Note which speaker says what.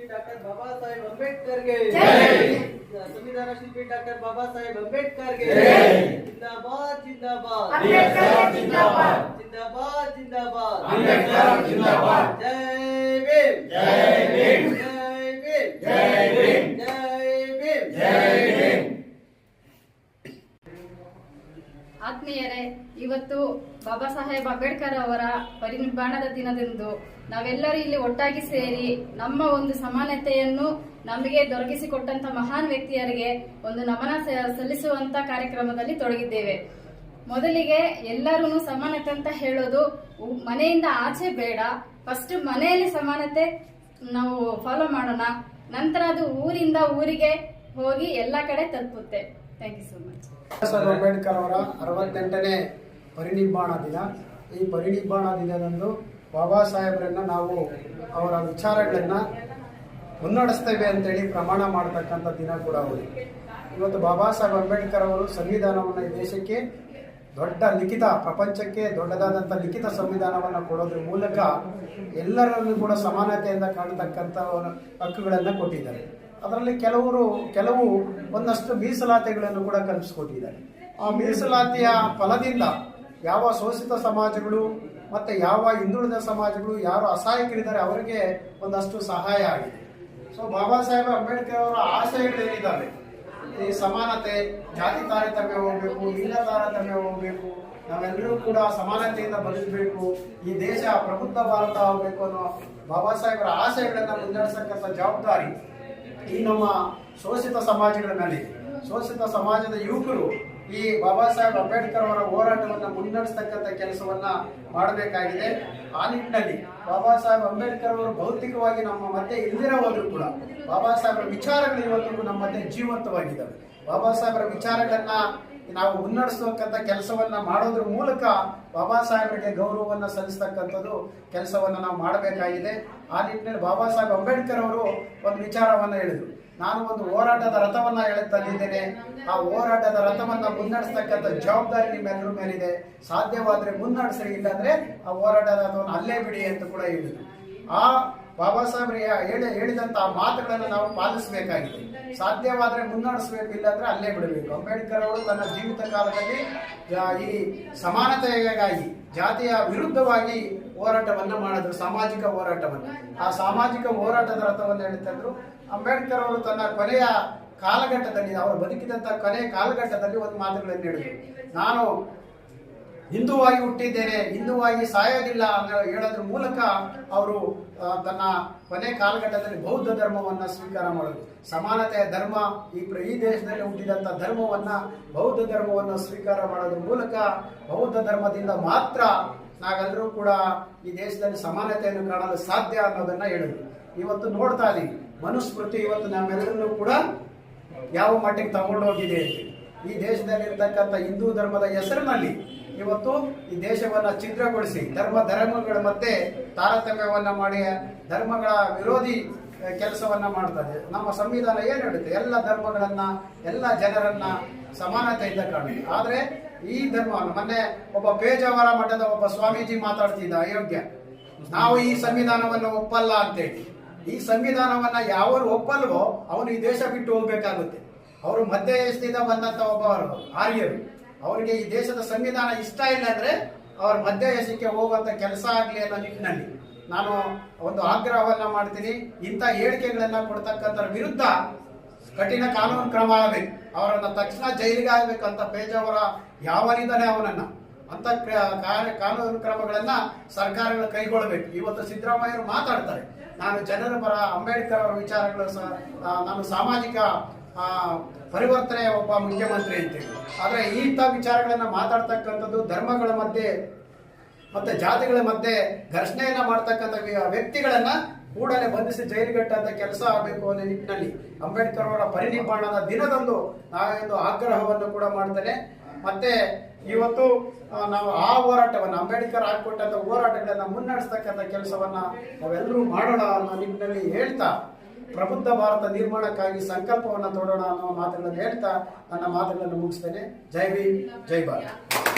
Speaker 1: ಅಂಬೇಡ್ಕರ್ಗೆ
Speaker 2: ಜೈ.
Speaker 1: ಸಂವಿಧಾನ ಶಿಲ್ಪಿ ಡಾಕ್ಟರ್ ಬಾಬಾ ಸಾಹೇಬ್ ಅಂಬೇಡ್ಕರ್ಗೆ
Speaker 2: ಜೈ.
Speaker 1: ಜಿಂದಾಬಾದ್ ಜಿಂದಾಬಾದ್
Speaker 2: ಅಂಬೇಡ್ಕರ್ ಜಿಂದಾಬಾದ್.
Speaker 1: ಜಿಂದಾಬಾದ್ ಜಿಂದಾಬಾದ್
Speaker 2: ಅಂಬೇಡ್ಕರ್ ಜಿಂದಾಬಾದ್.
Speaker 1: ಜೈ ಭೀಮ್
Speaker 2: ಜೈ ಭೀಮ್.
Speaker 1: ಜೈ ಭೀಮ್
Speaker 2: ಜೈ ಭೀಮ್.
Speaker 1: ಜೈ ಭೀಮ್
Speaker 2: ಜೈ ಭೀಮ್.
Speaker 3: ಆತ್ಮೀಯರೇ ಇವತ್ತು ಬಾಬಾ ಸಾಹೇಬ್ ಅಂಬೇಡ್ಕರ್ ಅವರ ಪರಿನಿರ್ವಾಣದ ದಿನದಂದು ನಾವೆಲ್ಲರೂ ಇಲ್ಲಿ ಒಟ್ಟಾಗಿ ಸೇರಿ ನಮ್ಮ ಒಂದು ಸಮಾನತೆಯನ್ನು ನಮಗೆ ದೊರಕಿಸಿಕೊಟ್ಟಂತ ಮಹಾನ್ ವ್ಯಕ್ತಿಯರಿಗೆ ಒಂದು ನಮನ ಸಲ್ಲಿಸುವಂತ ಕಾರ್ಯಕ್ರಮದಲ್ಲಿ ತೊಡಗಿದ್ದೇವೆ. ಮೊದಲಿಗೆ ಎಲ್ಲರೂ ಸಮಾನತೆ ಅಂತ ಹೇಳೋದು ಮನೆಯಿಂದ ಆಚೆ ಬೇಡ. ಫಸ್ಟ್ ಮನೆಯಲ್ಲಿ ಸಮಾನತೆ ನಾವು ಫಾಲೋ ಮಾಡೋಣ. ನಂತರ ಅದು ಊರಿಂದ ಊರಿಗೆ ಹೋಗಿ ಎಲ್ಲ ಕಡೆ ತಲುಪುತ್ತೆ. ಥ್ಯಾಂಕ್
Speaker 4: ಅಂಬೇಡ್ಕರ್ ಅವರ ಅರವತ್ತೆಂಟನೇ ಪರಿನಿರ್ಮಾಣ ದಿನ. ಈ ಪರಿನಿರ್ಮಾಣ ದಿನದಂದು ಬಾಬಾ ಸಾಹೇಬರನ್ನ ನಾವು ಅವರ ವಿಚಾರಗಳನ್ನ ಮುನ್ನಡೆಸ್ತೇವೆ ಅಂತೇಳಿ ಪ್ರಮಾಣ ಮಾಡತಕ್ಕಂಥ ದಿನ ಕೂಡ ಹೌದು. ಇವತ್ತು ಬಾಬಾ ಸಾಹೇಬ್ ಅಂಬೇಡ್ಕರ್ ಅವರು ಸಂವಿಧಾನವನ್ನು ಈ ದೇಶಕ್ಕೆ ದೊಡ್ಡ ಲಿಖಿತ ಪ್ರಪಂಚಕ್ಕೆ ದೊಡ್ಡದಾದಂಥ ಲಿಖಿತ ಸಂವಿಧಾನವನ್ನು ಕೊಡೋದ್ರ ಮೂಲಕ ಎಲ್ಲರಲ್ಲೂ ಕೂಡ ಸಮಾನತೆಯಿಂದ ಕಾಣತಕ್ಕಂಥ ಹಕ್ಕುಗಳನ್ನು ಕೊಟ್ಟಿದ್ದಾರೆ. ಅದರಲ್ಲಿ ಕೆಲವರು, ಕೆಲವು ಒಂದಷ್ಟು ಮೀಸಲಾತಿಗಳನ್ನು ಕೂಡ ಕಲ್ಪಿಸ್ಕೊಟ್ಟಿದ್ದಾರೆ. ಆ ಮೀಸಲಾತಿಯ ಫಲದಿಂದ ಯಾವ ಶೋಷಿತ ಸಮಾಜಗಳು ಮತ್ತೆ ಯಾವ ಹಿಂದುಳಿದ ಸಮಾಜಗಳು, ಯಾರು ಅಸಹಾಯಕರಿದ್ದಾರೆ ಅವರಿಗೆ ಒಂದಷ್ಟು ಸಹಾಯ ಆಗಿದೆ. ಸೊ ಬಾಬಾ ಸಾಹೇಬ್ ಅಂಬೇಡ್ಕರ್ ಅವರ ಆಶಯಗಳೇನಿದ್ದಾವೆ? ಈ ಸಮಾನತೆ, ಜಾತಿ ತಾರತಮ್ಯ ಹೋಗ್ಬೇಕು, ಲಿಂಗ ತಾರತಮ್ಯ ಹೋಗ್ಬೇಕು, ನಾವೆಲ್ಲರೂ ಕೂಡ ಸಮಾನತೆಯಿಂದ ಬದುಕಬೇಕು, ಈ ದೇಶ ಪ್ರಬುದ್ಧ ಭಾರತ ಆಗಬೇಕು ಅನ್ನೋ ಬಾಬಾ ಸಾಹೇಬರ ಆಶಯಗಳನ್ನ ಮುಂದುವರಿಸಕ್ಕಂಥ ಜವಾಬ್ದಾರಿ ಈ ನಮ್ಮ ಶೋಷಿತ ಸಮಾಜಗಳ ಮೇಲೆ, ಶೋಷಿತ ಸಮಾಜದ ಯುವಕರು ಈ ಬಾಬಾ ಸಾಹೇಬ್ ಅಂಬೇಡ್ಕರ್ ಅವರ ಹೋರಾಟವನ್ನು ಮುನ್ನಡೆಸ್ತಕ್ಕಂಥ ಕೆಲಸವನ್ನ ಮಾಡಬೇಕಾಗಿದೆ. ಆ ನಿಟ್ಟಿನಲ್ಲಿ ಬಾಬಾ ಸಾಹೇಬ್ ಅಂಬೇಡ್ಕರ್ ಅವರು ಭೌತಿಕವಾಗಿ ನಮ್ಮ ಮಧ್ಯೆ ಇಲ್ಲದಿರೋ ಹೋದ್ರು ಕೂಡ ಬಾಬಾ ಸಾಹೇಬರ ವಿಚಾರಗಳು ಇವತ್ತಿಗೂ ನಮ್ಮ ಮಧ್ಯೆ ಜೀವಂತವಾಗಿದ್ದಾವೆ. ಬಾಬಾ ಸಾಹೇಬರ ವಿಚಾರಗಳನ್ನ ನಾವು ಮುನ್ನಡೆಸುವಂತ ಕೆಲಸವನ್ನ ಮಾಡೋದ್ರ ಮೂಲಕ ಬಾಬಾ ಸಾಹೇಬರಿಗೆ ಗೌರವವನ್ನ ಸಲ್ಲಿಸ್ತಕ್ಕಂಥದ್ದು ಕೆಲಸವನ್ನ ನಾವು ಮಾಡಬೇಕಾಗಿದೆ. ಆ ನಿಟ್ಟಿನಲ್ಲಿ ಬಾಬಾ ಸಾಹೇಬ್ ಅಂಬೇಡ್ಕರ್ ಅವರು ವಿಚಾರವನ್ನ ಹೇಳಿದ್ರು. ನಾನು ಒಂದು ಹೋರಾಟದ ರಥವನ್ನ ಹೇಳುತ್ತಲಿದ್ದೇನೆ ಆ ಹೋರಾಟದ ರಥವನ್ನ ಮುನ್ನಡೆಸ್ತಕ್ಕಂಥ ಜವಾಬ್ದಾರಿ ನಿಮ್ಮೆಲ್ಲರ ಮೇಲಿದೆ. ಸಾಧ್ಯವಾದ್ರೆ ಮುನ್ನಡೆಸ್ರಿ ಇಲ್ಲಾಂದ್ರೆ ಆ ಹೋರಾಟದ ರಥವನ್ನು ಅಲ್ಲೇ ಬಿಡಿ ಅಂತ ಕೂಡ ಹೇಳಿದ್ರು. ಆ ಬಾಬಾ ಸಾಹೇಬ್ರೆ ಹೇಳಿ, ಹೇಳಿದಂತ ಮಾತುಗಳನ್ನು ನಾವು ಪಾಲಿಸಬೇಕಾಗಿದೆ. ಸಾಧ್ಯವಾದ್ರೆ ಮುನ್ನಡೆಸಬೇಕು, ಇಲ್ಲಾಂದ್ರೆ ಅಲ್ಲೇ ಬಿಡಬೇಕು. ಅಂಬೇಡ್ಕರ್ ಅವರು ತನ್ನ ಜೀವಿತ ಕಾಲದಲ್ಲಿ ಈ ಸಮಾನತೆಗಾಗಿ, ಜಾತಿಯ ವಿರುದ್ಧವಾಗಿ ಹೋರಾಟವನ್ನ ಮಾಡಿದ್ರು, ಸಾಮಾಜಿಕ ಹೋರಾಟವನ್ನು. ಆ ಸಾಮಾಜಿಕ ಹೋರಾಟದ ರಥವನ್ನು ಹೇಳ್ತಂದ್ರು ಅಂಬೇಡ್ಕರ್ ಅವರು ತನ್ನ ಕೊನೆಯ ಕಾಲಘಟ್ಟದಲ್ಲಿ, ಅವರು ಬದುಕಿದಂತ ಕೊನೆಯ ಕಾಲಘಟ್ಟದಲ್ಲಿ ಒಂದು ಮಾತುಗಳನ್ನು ಹೇಳಿದರು. ನಾನು ಹಿಂದುವಾಗಿ ಹುಟ್ಟಿದ್ದೇನೆ, ಹಿಂದುವಾಗಿ ಸಾಯೋದಿಲ್ಲ ಅಂತ ಹೇಳೋದ್ರ ಮೂಲಕ ಅವರು ತನ್ನ ಕೊನೆ ಕಾಲಘಟ್ಟದಲ್ಲಿ ಬೌದ್ಧ ಧರ್ಮವನ್ನ ಸ್ವೀಕಾರ ಮಾಡೋದು ಸಮಾನತೆಯ ಧರ್ಮ, ಈ ಈ ದೇಶದಲ್ಲಿ ಹುಟ್ಟಿದಂತ ಧರ್ಮವನ್ನ ಬೌದ್ಧ ಧರ್ಮವನ್ನು ಸ್ವೀಕಾರ ಮಾಡೋದ್ರ ಮೂಲಕ ಬೌದ್ಧ ಧರ್ಮದಿಂದ ಮಾತ್ರ ನಾವೆಲ್ಲರೂ ಕೂಡ ಈ ದೇಶದಲ್ಲಿ ಸಮಾನತೆಯನ್ನು ಕಾಣಲು ಸಾಧ್ಯ ಅನ್ನೋದನ್ನ ಹೇಳಿದ್ರು. ಇವತ್ತು ನೋಡ್ತಾ ಇದೀವಿ ಮನುಸ್ಮೃತಿ ಇವತ್ತು ನಮ್ಮೆಲ್ಲರನ್ನೂ ಕೂಡ ಯಾವ ಮಟ್ಟಿಗೆ ತಗೊಂಡೋಗಿದೆ. ಈ ದೇಶದಲ್ಲಿರ್ತಕ್ಕಂಥ ಹಿಂದೂ ಧರ್ಮದ ಹೆಸರಿನಲ್ಲಿ ಇವತ್ತು ಈ ದೇಶವನ್ನ ಛಿದ್ರಗೊಳಿಸಿ ಧರ್ಮ ಧರ್ಮಗಳ ಮತ್ತೆ ತಾರತಮ್ಯವನ್ನ ಮಾಡಿ ಧರ್ಮಗಳ ವಿರೋಧಿ ಕೆಲಸವನ್ನ ಮಾಡ್ತದೆ ನಮ್ಮ ಸಂವಿಧಾನ ಏನ್ ಹೇಳುತ್ತೆ? ಎಲ್ಲ ಧರ್ಮಗಳನ್ನ, ಎಲ್ಲ ಜನರನ್ನ ಸಮಾನತೆಯಿಂದ ಕಾಣುತ್ತೆ ಆದ್ರೆ ಈ ಧರ್ಮ ಮೊನ್ನೆ ಒಬ್ಬ ಪೇಜಾವರ ಮಠದ ಒಬ್ಬ ಸ್ವಾಮೀಜಿ ಮಾತಾಡ್ತಿದ್ದ ಅಯೋಗ್ಯ. ನಾವು ಈ ಸಂವಿಧಾನವನ್ನು ಒಪ್ಪಲ್ಲ ಅಂತೇಳಿ. ಈ ಸಂವಿಧಾನವನ್ನ ಯಾವರು ಒಪ್ಪಲ್ವೋ, ಅವನು ಈ ದೇಶ ಬಿಟ್ಟು ಹೋಗ್ಬೇಕಾಗುತ್ತೆ. ಅವರು ಮಧ್ಯ ದೇಶದಿಂದ ಬಂದಂತ ಒಬ್ಬ ಆರ್ಯರು. ಅವರಿಗೆ ಈ ದೇಶದ ಸಂವಿಧಾನ ಇಷ್ಟ ಇಲ್ಲ ಅಂದ್ರೆ ಅವ್ರ ಮಧ್ಯ ದೇಶಕ್ಕೆ ಹೋಗುವಂತ ಕೆಲಸ ಆಗ್ಲಿ ಅನ್ನೋ ನಿಟ್ಟಿನಲ್ಲಿ ನಾನು ಒಂದು ಆಗ್ರಹವನ್ನ ಮಾಡ್ತೀನಿ. ಇಂಥ ಹೇಳಿಕೆಗಳನ್ನ ಕೊಡ್ತಕ್ಕಂಥ ವಿರುದ್ಧ ಕಠಿಣ ಕಾನೂನು ಕ್ರಮ ಆಗಬೇಕು. ಅವರನ್ನ ತಕ್ಷಣ ಜೈಲಿಗೆ ಆಗ್ಬೇಕಂತ ಪೇಜಾವರ ಯಾವನಿದ್ದಾನೆ ಅವನನ್ನ. ಅಂತ ಕ್ರ- ಕಾರ್ಯ ಕಾನೂನು ಕ್ರಮಗಳನ್ನ ಸರ್ಕಾರಗಳು ಕೈಗೊಳ್ಳಬೇಕು. ಇವತ್ತು ಸಿದ್ದರಾಮಯ್ಯರು ಮಾತಾಡ್ತಾರೆ. ನಾನು ಜನರ ಪರ ಅಂಬೇಡ್ಕರ್ ಅವರ ವಿಚಾರಗಳು ಸಹ ನಾನು ಸಾಮಾಜಿಕ ಪರಿವರ್ತನೆಯ ಒಬ್ಬ ಮುಖ್ಯಮಂತ್ರಿ ಅಂತೇಳಿ ಆದರೆ ಇಂಥ ವಿಚಾರಗಳನ್ನು ಮಾತಾಡ್ತಕ್ಕಂಥದ್ದು ಧರ್ಮಗಳ ಮಧ್ಯೆ ಮತ್ತು ಜಾತಿಗಳ ಮಧ್ಯೆ ಘರ್ಷಣೆಯನ್ನು ಮಾಡ್ತಕ್ಕಂಥ ವ್ಯಕ್ತಿಗಳನ್ನು ವ್ಯಕ್ತಿಗಳನ್ನ ಕೂಡಲೇ ಬಂಧಿಸಿ ಜೈಲಿಗಟ್ಟಂತ ಕೆಲಸ ಆಗಬೇಕು ಅನ್ನೋ ನಿಟ್ಟಿನಲ್ಲಿ ಅಂಬೇಡ್ಕರ್ ಅವರ ಪರಿನಿರ್ಮಾಣದ ದಿನದಂದು ನಾವೊಂದು ಆಗ್ರಹವನ್ನು ಕೂಡ ಮಾಡ್ತೇನೆ. ಮತ್ತೆ ಇವತ್ತು ನಾವು ಆ ಹೋರಾಟವನ್ನು, ಅಂಬೇಡ್ಕರ್ ಹಾಕಿಕೊಟ್ಟಂತ ಹೋರಾಟಗಳನ್ನ ಮುನ್ನಡೆಸ್ತಕ್ಕಂಥ ಕೆಲಸವನ್ನ ನಾವೆಲ್ಲರೂ ಮಾಡೋಣ ಅನ್ನೋ ನಿಟ್ಟಿನಲ್ಲಿ ಹೇಳ್ತಾ ಪ್ರಬುದ್ಧ ಭಾರತ ನಿರ್ಮಾಣಕ್ಕಾಗಿ ಸಂಕಲ್ಪವನ್ನು ತೊಡೋಣ ಅನ್ನೋ ಮಾತುಗಳನ್ನು ಹೇಳ್ತಾ ನನ್ನ ಮಾತುಗಳನ್ನು ಮುಗಿಸ್ತೇನೆ. ಜೈ ಭೀಮ್, ಜೈ ಭಾರತ್.